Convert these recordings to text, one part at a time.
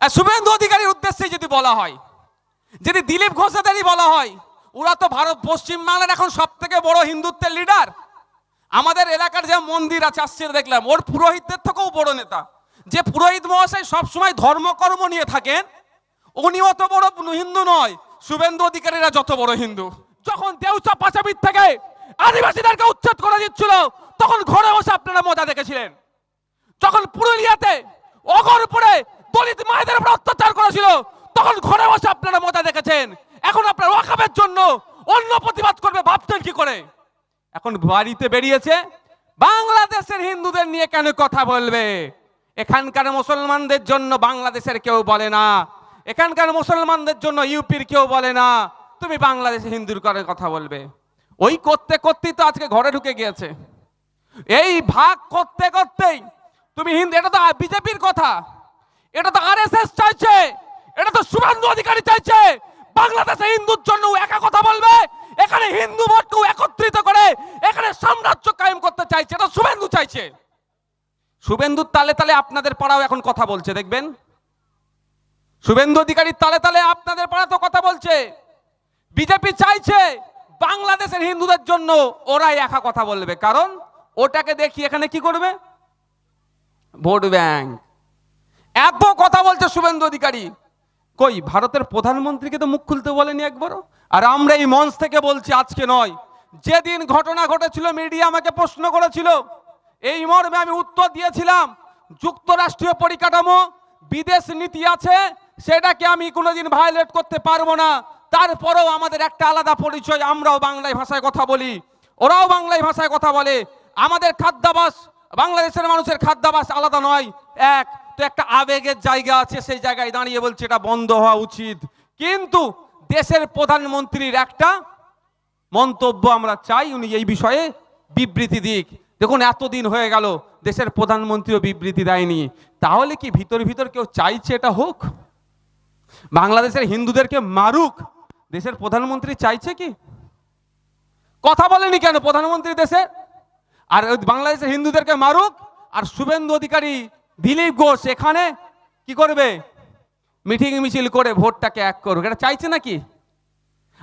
শুভেন্দু অধিকারীর উদ্দেশ্যে যদি বলা হয়, যদি দিলীপ ঘোষাদেরই বলা হয়, ওরা তো ভারত পশ্চিমবাংলার এখন সব থেকে বড় হিন্দুত্বের লিডার আমাদের এলাকার যে মন্দির আছে, আসছে দেখলাম, ওর পুরোহিতদের থেকেও বড় নেতা। যে পুরোহিত মহাশয় সবসময় ধর্মকর্ম নিয়ে থাকেন উনি অত বড় হিন্দু নয়, শুভেন্দু অধিকারীরা যত বড় হিন্দু। যখন দেউচা পাচামির থেকে আদিবাসীদেরকে উচ্ছেদ করে দিচ্ছিল, তখন ঘরে বসে আপনারা মজা দেখেছিলেন। যখন পুরুলিয়াতে অগরপুরে দলিত মায়েদের উপর অত্যাচার করেছিল। তখন ঘরে বসে আপনারা মজা দেখেছেন। এখন আপনার ওয়াকাবের জন্য অন্য প্রতিবাদ করবে, ভাবছেন কি করে? এখন বাড়িতে বেরিয়েছে, বাংলাদেশের হিন্দুদের নিয়ে কেন কথা বলবে? এখানকার মুসলমানদের জন্য বাংলাদেশের কেউ বলে না। এখানকার মুসলমানদের জন্য ইউপির কেউ বলে না। তুমি বাংলাদেশে হিন্দুর করে কথা বলবে। ওই করতে করতেই তো আজকে ঘরে ঢুকে গিয়েছে। এই ভাগ করতে করতেই তুমি হিন্দু, এটা তো বিজেপির কথা। এটা তো আরএসএস চাইছে, এটা তো শুভেন্দু অধিকারী চাইছে। বাংলাদেশে হিন্দুর জন্য একা কথা বলবে, এখানে হিন্দু ভোটকেও একত্রিত করে এখানে সাম্রাজ্য কায়েম করতে চাইছে, এটা শুভেন্দু চাইছে। শুভেন্দুর তালে তালে আপনাদের পাড়াও এখন কথা বলছে, দেখবেন? শুভেন্দু অধিকারীর তালে তালে আপনাদের পাড়া তো কথা বলছে। বিজেপি চাইছে বাংলাদেশের হিন্দুদের জন্য ওরাই একা কথা বলবে, কারণ ওটাকে দেখি এখানে কি করবে? Vote bank. এত কথা বলছে শুভেন্দু অধিকারী। কই, ভারতের প্রধানমন্ত্রীকে তো মুখ খুলতে বলেনি একবারও? আর আমরা এই মঞ্চ থেকে বলছি আজকে নয়। যেদিন ঘটনা ঘটেছিল, মিডিয়া আমাকে প্রশ্ন করেছিল। এই মর্মে আমি উত্তর দিয়েছিলাম, যুক্তরাষ্ট্রীয় পরিকাঠামো, বিদেশ নীতি আছে, সেটাকে আমি কোনোদিন ভায়োলেট করতে পারব না। তারপরেও আমাদের একটা আলাদা পরিচয়, আমরাও বাংলায় ভাষায় কথা বলি। ওরাও বাংলায় ভাষায় কথা বলে। আমাদের খাদ্যাভাস বাংলাদেশের মানুষের খাদ্যাভাস আলাদা নয়, এক, তো একটা আবেগের জায়গা আছে, সেই জায়গায় দাঁড়িয়ে বলছে এটা বন্ধ হওয়া উচিত। কিন্তু দেশের প্রধানমন্ত্রীর একটা মন্তব্য আমরা চাই, উনি এই বিষয়ে বিবৃতি দিক। দেখুন, এতদিন হয়ে গেল, দেশের প্রধানমন্ত্রীও বিবৃতি দেয়নি। তাহলে কি ভিতর ভিতর কেউ চাইছে এটা হোক? বাংলাদেশের হিন্দুদেরকে মারুক? দেশের প্রধানমন্ত্রী চাইছে কি? কথা বলেনি কেন প্রধানমন্ত্রী দেশে? আর বাংলাদেশের হিন্দুদেরকে মারুক, আর শুভেন্দু অধিকারী দিলীপ ঘোষ এখানে কি করবে? মিটিং মিছিল করে ভোটটাকে এক করুক। এটা চাইছে নাকি?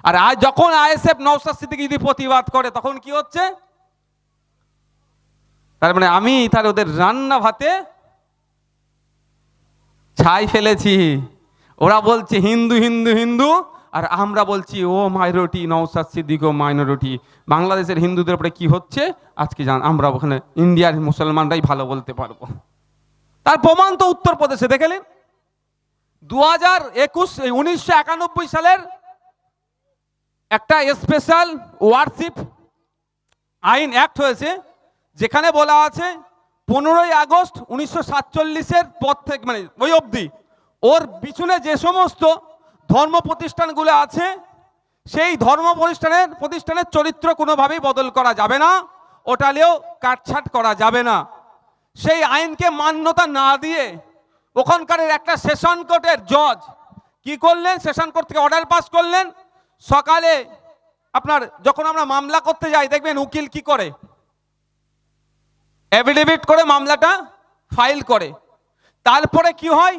আর আজ যখন আইএসএফ নওসাদ সিদ্দিকী যদি প্রতিবাদ করে, তখন কি হচ্ছে? তার মানে আমি তাহলে ওদের রান্না ভাতে ছাই ফেলেছি। ওরা বলছে, হিন্দু হিন্দু হিন্দু আর আমরা বলছি, ও মাইনরিটি নওসাদ সিদ্দিক ও মাইনরিটি বাংলাদেশের হিন্দুদের উপরে কি হচ্ছে? আজকে জান, আমরা ওখানে ইন্ডিয়ার মুসলমানরাই ভালো বলতে পারব। তার প্রমাণ তো উত্তরপ্রদেশে, দেখেলেন? দু হাজার একুশ উনিশশো একানব্বই সালের একটা স্পেশাল ওয়ারশিপ আইন অ্যাক্ট হয়েছে, যেখানে বলা আছে, পনেরোই আগস্ট উনিশশো সাতচল্লিশের পর থেকে মানে ওই অবধি, ওর পিছনে যে সমস্ত ধর্ম প্রতিষ্ঠানগুলো আছে, সেই ধর্ম প্রতিষ্ঠানের প্রতিষ্ঠানের চরিত্র কোনোভাবেই বদল করা যাবে না ওটালেও কাটছাট করা যাবে না। সেই আইনকে মান্যতা না দিয়ে ওখানকার একটা সেশন কোর্টের জজ কি করলেন, সেশন কোর্ট থেকে অর্ডার পাস করলেন, সকালে আপনার যখন আমরা মামলা করতে যাই, দেখবেন উকিল কি করে? অ্যাফিডেভিট করে মামলাটা ফাইল করে। তারপরে কি হয়?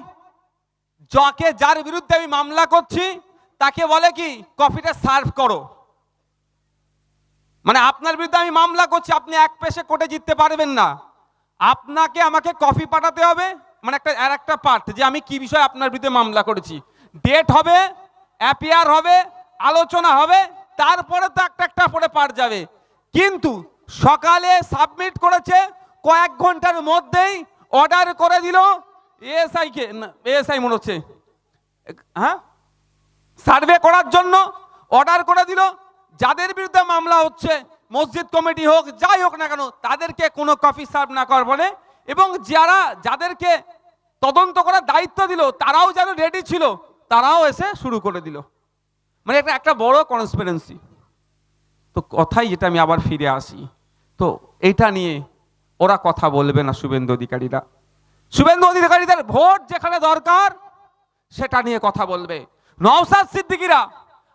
যাকে যার বিরুদ্ধে আমি মামলা করছি, তাকে বলে কি, কফিটা সার্ভ করো। মানে আপনার বিরুদ্ধে আমি মামলা করছি, আপনি এক পেশে কোর্টে জিততে পারবেন না। আপনাকে আমাকে কফি পাঠাতে হবে মানে একটা, আর একটা পার্ট যে আমি কি বিষয়ে আপনার বিরুদ্ধে মামলা করেছি। ডেট হবে অ্যাপিয়ার হবে, আলোচনা হবে, তারপরে তো একটা একটা পরে পার যাবে। কিন্তু সকালে সাবমিট করেছে, কয়েক ঘণ্টার মধ্যেই অর্ডার করে দিল এএসআই কে এএসআই মনে হচ্ছে। হ্যাঁ? সার্ভে করার জন্য অর্ডার করে দিল। যাদের বিরুদ্ধে মামলা হচ্ছে, মসজিদ কমিটি হোক, যাই হোক না কেন, তাদেরকে কোনো কফি সার্ভ না করার বলে এবং যারা, যাদেরকে তদন্ত করার দায়িত্ব দিল, তারাও যেন রেডি ছিল, তারাও এসে শুরু করে দিল। মানে একটা একটা বড় কনসপিরেন্সি তো কথাই যেটা আমি আবার ফিরে আসি। তো এটা নিয়ে ওরা কথা বলবে না শুভেন্দু অধিকারীরা। শুভেন্দু অধিকারীদের ভোট যেখানে দরকার, সেটা নিয়ে কথা বলবে। নওসাদ সিদ্দিকিরা,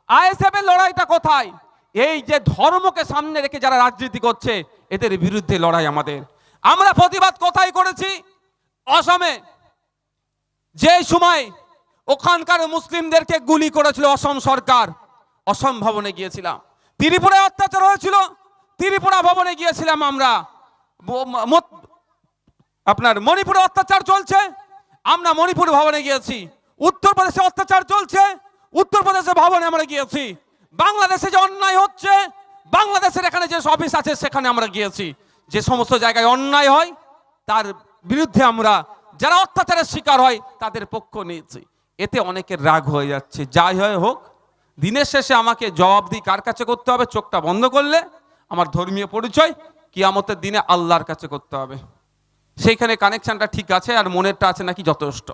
আইএসএফ এর লড়াইটা কোথায়? এই যে ধর্মকে সামনে রেখে যারা রাজনীতি করছে, এদের বিরুদ্ধে লড়াই আমাদের। আমরা প্রতিবাদ কোথায় করেছি? অসমে। যে সময় ওখানকার মুসলিমদেরকে গুলি করেছিল অসম সরকার, অসম ভবনে গিয়েছিলাম। ত্রিপুরায় অত্যাচার হয়েছিল, ত্রিপুরা ভবনে গিয়েছিলাম আমরা। আপনার মণিপুরে অত্যাচার চলছে, আমরা মণিপুর ভবনে গিয়েছি। উত্তরপ্রদেশে অত্যাচার চলছে উত্তরপ্রদেশে ভবনে আমরা গিয়েছি। বাংলাদেশে যে অন্যায় হচ্ছে, বাংলাদেশের এখানে যে অফিস আছে, সেখানে আমরা গিয়েছি। যে সমস্ত জায়গায় অন্যায় হয়, তার বিরুদ্ধে আমরা যারা অত্যাচারের শিকার হয়, তাদের পক্ষ নিয়েছি। এতে অনেকের রাগ হয়ে যাচ্ছে। যাই হয় হোক, দিনের শেষে আমাকে জবাব দিই কার কাছে করতে হবে? চোখটা বন্ধ করলে আমার ধর্মীয় পরিচয়, কিয়ামতের দিনে আল্লাহর কাছে করতে হবে। সেইখানে কানেকশানটা ঠিক আছে আর মনেরটা আছে নাকি যথেষ্ট।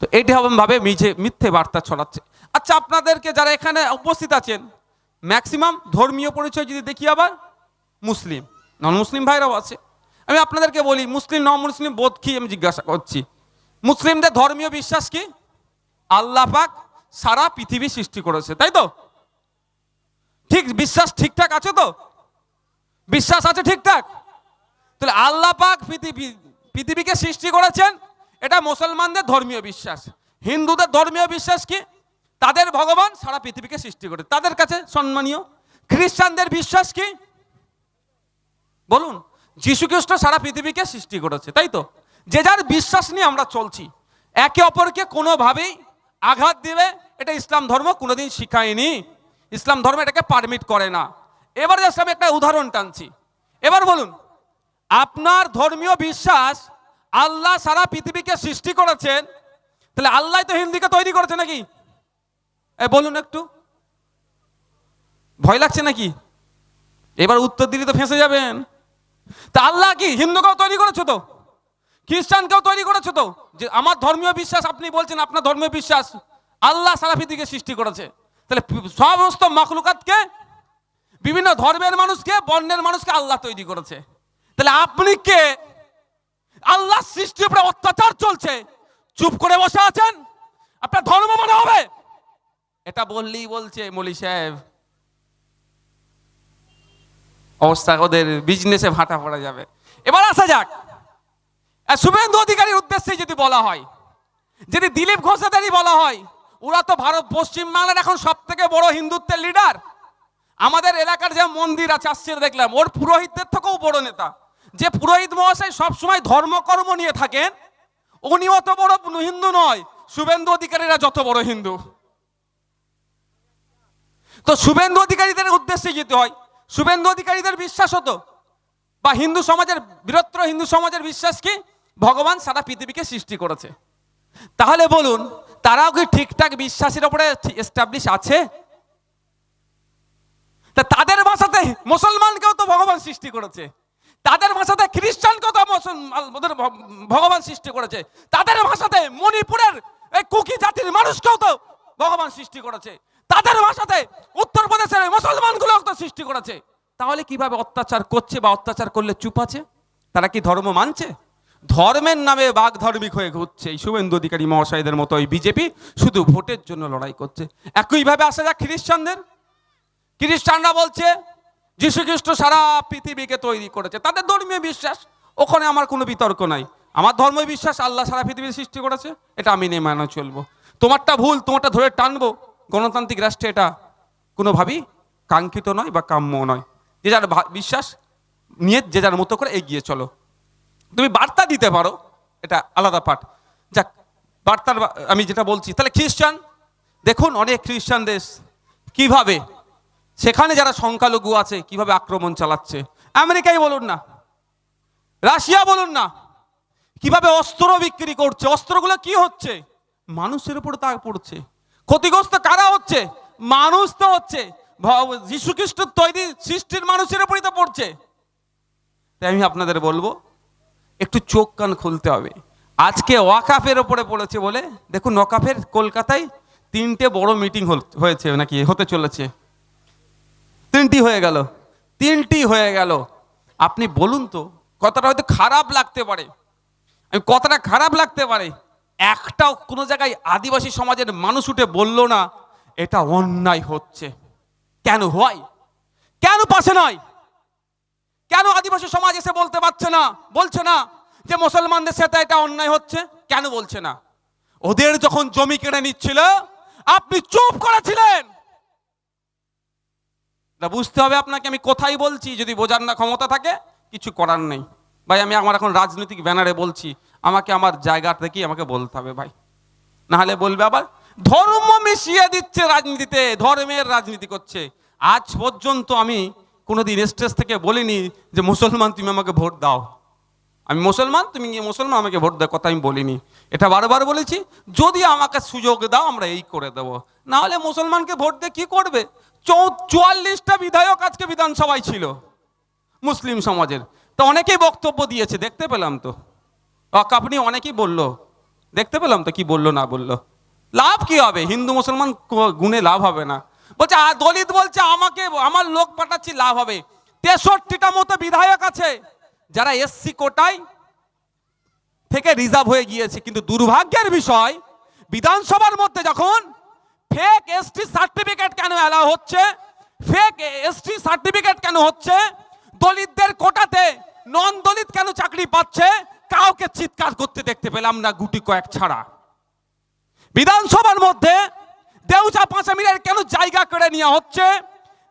তো এইটা ভাবে মিছে মিথ্যে বার্তা ছড়াচ্ছে। আচ্ছা আপনাদেরকে যারা এখানে উপস্থিত আছেন ম্যাক্সিমাম ধর্মীয় পরিচয় যদি দেখি আবার, মুসলিম নন মুসলিম ভাইরাও আছে। আমি আপনাদেরকে বলি, মুসলিম নন মুসলিম বোধ কি আমি জিজ্ঞাসা করছি। মুসলিমদের ধর্মীয় বিশ্বাস কি? আল্লাহ পাক সারা পৃথিবী সৃষ্টি করেছে, তাই তো? ঠিক, বিশ্বাস ঠিকঠাক আছে তো? বিশ্বাস আছে ঠিকঠাক? তাহলে আল্লাহ পাক পৃথিবী, পৃথিবীকে সৃষ্টি করেছেন, এটা মুসলমানদের ধর্মীয় বিশ্বাস। হিন্দুদের ধর্মীয় বিশ্বাস কি? তাদের ভগবান সারা পৃথিবীকে সৃষ্টি করে তাদের কাছে সম্মানীয়। খ্রিস্টানদের বিশ্বাস কি? বলুন যীশু খ্রিস্ট সারা পৃথিবীকে সৃষ্টি করেছে, তাই তো? যে যার বিশ্বাস নিয়ে আমরা চলছি, একে অপরকে কোনোভাবেই আঘাত দিবে, এটা ইসলাম ধর্ম কোনোদিন শিখায়নি। ইসলাম ধর্ম এটাকে পারমিট করে না। এবার জাস্ট আমি একটা উদাহরণ টানছি। এবার বলুন আপনার ধর্মীয় বিশ্বাস আল্লাহ সারা পৃথিবীকে সৃষ্টি করেছেন, তাহলে আল্লাহ তো হিন্দিকে তৈরি করেছে নাকি? এ, বলুন একটু। ভয় লাগছে নাকি? এবার উত্তর দিলে তো ফেঁসে যাবেন। তা আল্লাহ কি হিন্দুকেও তৈরি করেছ তো? খ্রিস্টানকেও তৈরি করেছ তো? যে আমার ধর্মীয় বিশ্বাস আপনি বলছেন, আপনার ধর্মীয় বিশ্বাস আল্লাহ সারা পৃথিবীকে সৃষ্টি করেছে। তাহলে সমস্ত মখলুকাতকে, বিভিন্ন ধর্মের মানুষকে, বর্ণের মানুষকে আল্লাহ তৈরি করেছে। তাহলে আপনি কে? আল্লাহ সৃষ্টির উপরে অত্যাচার চলছে। চুপ করে বসে আছেন? আপনার ধর্ম মনে হবে? এটা বললেই বলছে মলি সাহেব। অবস্থা ওদের বিজনেসে ভাটা পড়া যাবে। এবার আসা যাক। শুভেন্দু অধিকারীর উদ্দেশ্যে যদি বলা হয়, যদি দিলীপ ঘোষাদেরই বলা হয়, ওরা তো ভারত পশ্চিমবাংলার এখন সব থেকে বড় হিন্দুত্বের লিডার আমাদের এলাকার যে মন্দির আছে আসছে দেখলাম, ওর পুরোহিতদের থেকেও বড় নেতা। যে পুরোহিত মহাশয় সবসময় ধর্মকর্ম নিয়ে থাকেন উনি অত বড় হিন্দু নয়, শুভেন্দু অধিকারীরা যত বড় হিন্দু। তো শুভেন্দু অধিকারীদের উদ্দেশ্যে যেতে হয়। শুভেন্দু অধিকারীদের বিশ্বাস হতো? বা হিন্দু সমাজের, বৃহত্তর হিন্দু সমাজের বিশ্বাস কি? ভগবান সারা পৃথিবীকে সৃষ্টি করেছে। তাহলে বলুন, তারাও কি ঠিকঠাক বিশ্বাসের উপরে এস্টাবলিশ আছে? তা তাদের ভাষাতে মুসলমানকেও তো ভগবান সৃষ্টি করেছে। তাদের ভাষাতে খ্রিস্টানকেও তো মুসলমান- ওদের ভগবান সৃষ্টি করেছে। তাদের ভাষাতে মণিপুরের কুকি জাতির মানুষকেও তো ভগবান সৃষ্টি করেছে। তাদের ভাষাতে উত্তরপ্রদেশের মুসলমানগুলোও তো সৃষ্টি করেছে। তাহলে কীভাবে অত্যাচার করছে বা অত্যাচার করলে চুপ আছে? তারা কি ধর্ম মানছে? ধর্মের নামে বাঘ ধর্মিক হয়ে ঘুরছে। এই শুভেন্দু অধিকারী মহাশয়দের মতো ওই বিজেপি শুধু ভোটের জন্য লড়াই করছে। একইভাবে আসা যাক খ্রিস্টানদের। খ্রিস্টানরা বলছে খ্রিস্ট সারা পৃথিবীকে তৈরি করেছে। তাদের ধর্মীয় বিশ্বাস, ওখানে আমার কোনো বিতর্ক নাই। আমার ধর্মীয় বিশ্বাস আল্লাহ সারা পৃথিবীর সৃষ্টি করেছে, এটা আমি নিয়ে মানা চলবো। তোমারটা ভুল, তোমারটা ধরে টানবো। গণতান্ত্রিক রাষ্ট্রে এটা কোনোভাবেই কাঙ্ক্ষিত নয় বা কাম্য নয়। যে যার বিশ্বাস নিয়ে যে যার মতো করে এগিয়ে চলো। তুমি বার্তা দিতে পারো, এটা আলাদা পাঠ। যাক, বার্তার আমি যেটা বলছি, তাহলে খ্রিস্টান, দেখুন অনেক খ্রিস্টান দেশ কীভাবে সেখানে যারা সংখ্যালঘু আছে, কীভাবে আক্রমণ চালাচ্ছে? আমেরিকাই বলুন না। রাশিয়া বলুন না। কীভাবে অস্ত্র বিক্রি করছে? অস্ত্রগুলো কি হচ্ছে? মানুষের উপরে তা পড়ছে। ক্ষতিগ্রস্ত কারা হচ্ছে? মানুষ তো হচ্ছে। যীশু খ্রিস্ট তৈরি সৃষ্টির মানুষের উপরই তো পড়ছে। তাই আমি আপনাদের বলব, একটু চোখ কান খুলতে হবে। আজকে ওয়াকাফের ওপরে পড়েছে বলে, দেখুন ওয়াকাফের কলকাতায় তিনটে বড় মিটিং হয়েছে নাকি? হতে চলেছে। তিনটি হয়ে গেল, তিনটি হয়ে গেল। আপনি বলুন তো, কথাটা হয়তো খারাপ লাগতে পারে। আমি কথাটা খারাপ লাগতে পারে। একটাও কোনো জায়গায় আদিবাসী সমাজের মানুষ উঠে বলল না, এটা অন্যায় হচ্ছে। কেন হয়? কেন পাশে নয়? কেন আদিবাসী সমাজ এসে বলতে পারছে না, বলছে না যে মুসলমানদের সাথে এটা অন্যায় হচ্ছে? কেন বলছে না? ওদের যখন জমি কেড়ে নিচ্ছিল, আপনি চুপ করেছিলেন। এটা বুঝতে হবে আপনাকে, আমি কোথায় বলছি, যদি বোঝার না ক্ষমতা থাকে, কিছু করার নেই। ভাই, আমি আমার এখন রাজনৈতিক ব্যানারে বলছি, আমাকে আমার জায়গা থেকেই আমাকে বলতে হবে ভাই। নাহলে বলবে আবার, ধর্ম মিশিয়ে দিচ্ছে রাজনীতিতে, ধর্মের রাজনীতি করছে। আজ পর্যন্ত আমি কোনোদিন স্টেজ থেকে বলিনি যে মুসলমান, তুমি আমাকে ভোট দাও। আমি মুসলমান, তুমি মুসলমান, আমাকে ভোট দেওয়ার কথা আমি বলিনি। এটা বারবার বলেছি, যদি আমাকে সুযোগ দাও, আমরা এই করে দেবো। না হলে মুসলমানকে ভোট দিয়ে কি করবে? চুয়াল্লিশটা বিধায়ক আজকে বিধানসভায় ছিল, মুসলিম সমাজের। তো অনেকেই বক্তব্য দিয়েছে, দেখতে পেলাম তো। আপনি অনেকেই বলল, দেখতে পেলাম তো কি বলল, না বলল। লাভ কি হবে? হিন্দু, মুসলমান গুণে লাভ হবে না। বলছে দলিত বলছে, আমাকে, আমার লোক পাঠাচ্ছি, লাভ হবে। তেষট্টিটা মতো বিধায়ক আছে, যারা এসসি কোটায় থেকে রিজার্ভ হয়ে গিয়েছে। কিন্তু দুর্ভাগ্যের বিষয়, বিধানসভার মধ্যে যখন ফেক এসটি সার্টিফিকেট কেন অ্যালাউ হচ্ছে? ফেক এসটি সার্টিফিকেট কেন হচ্ছে? দলিতদের কোটাতে নন দলিত কেন চাকরি পাচ্ছে? কাউকে চিৎকার করতে দেখতে পেলাম না, গুটি কয়েক ছাড়া। বিধানসভার মধ্যে দেউচা পাঁচামিরের কেন জায়গা করে নেওয়া হচ্ছে?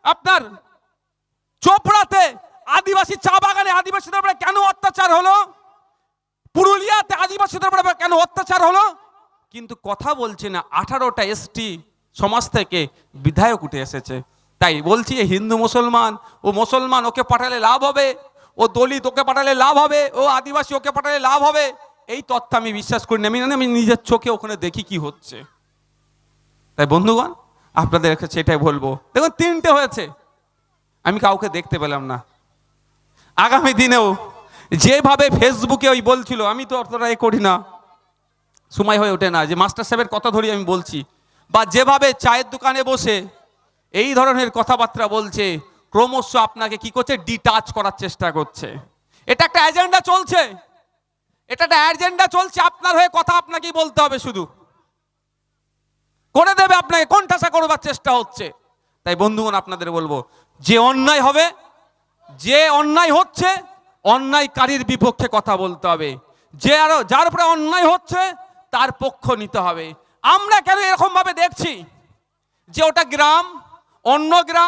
আপনার চোপড়াতে আদিবাসী চা বাগানে আদিবাসীদের উপরে কেন অত্যাচার হলো? পুরুলিয়াতে আদিবাসীদের উপরে কেন অত্যাচার হলো? কিন্তু কথা বলছে না, আঠারোটা এসটি সমাজ থেকে বিধায়ক উঠে এসেছে। তাই বলছি হিন্দু মুসলমান, ও মুসলমান ওকে পাঠালে লাভ হবে, ও দলিত ওকে পাঠালে লাভ হবে, ও আদিবাসী ওকে পাঠালে লাভ হবে। এই তথ্য আমি বিশ্বাস করি না। আমি আমি নিজের চোখে ওখানে দেখি কি হচ্ছে। তাই বন্ধুগণ, আপনাদের কাছে এটাই বলব। দেখুন, তিনটে হয়েছে। আমি কাউকে দেখতে পেলাম না। আগামী দিনেও যেভাবে ফেসবুকে ওই বলছিল, আমি তো অতটা এ করি না। সময় হয়ে ওঠে না। যে মাস্টার সাহেবের কথা ধরি আমি বলছি বা যেভাবে চায়ের দোকানে বসে এই ধরনের কথাবার্তা বলছে, ক্রমশ আপনাকে কি করছে? ডিটাচ করার চেষ্টা করছে। এটা একটা এজেন্ডা চলছে। এটা একটা এজেন্ডা চলছে। আপনার হয়ে কথা আপনাকেই বলতে হবে শুধু। করে দেবে আপনাকে। কোণঠাসা করবার চেষ্টা হচ্ছে। তাই বন্ধুগণ, আপনাদের বলব, যে অন্যায় হবে, যে অন্যায় হচ্ছে, অন্যায়কারীর বিপক্ষে কথা বলতে হবে। যে আরও যার উপরে অন্যায় হচ্ছে, তার পক্ষ নিতে হবে। আমরা কেন এরকম ভাবে দেখছি যে ওটা গ্রাম অন্য গ্রাম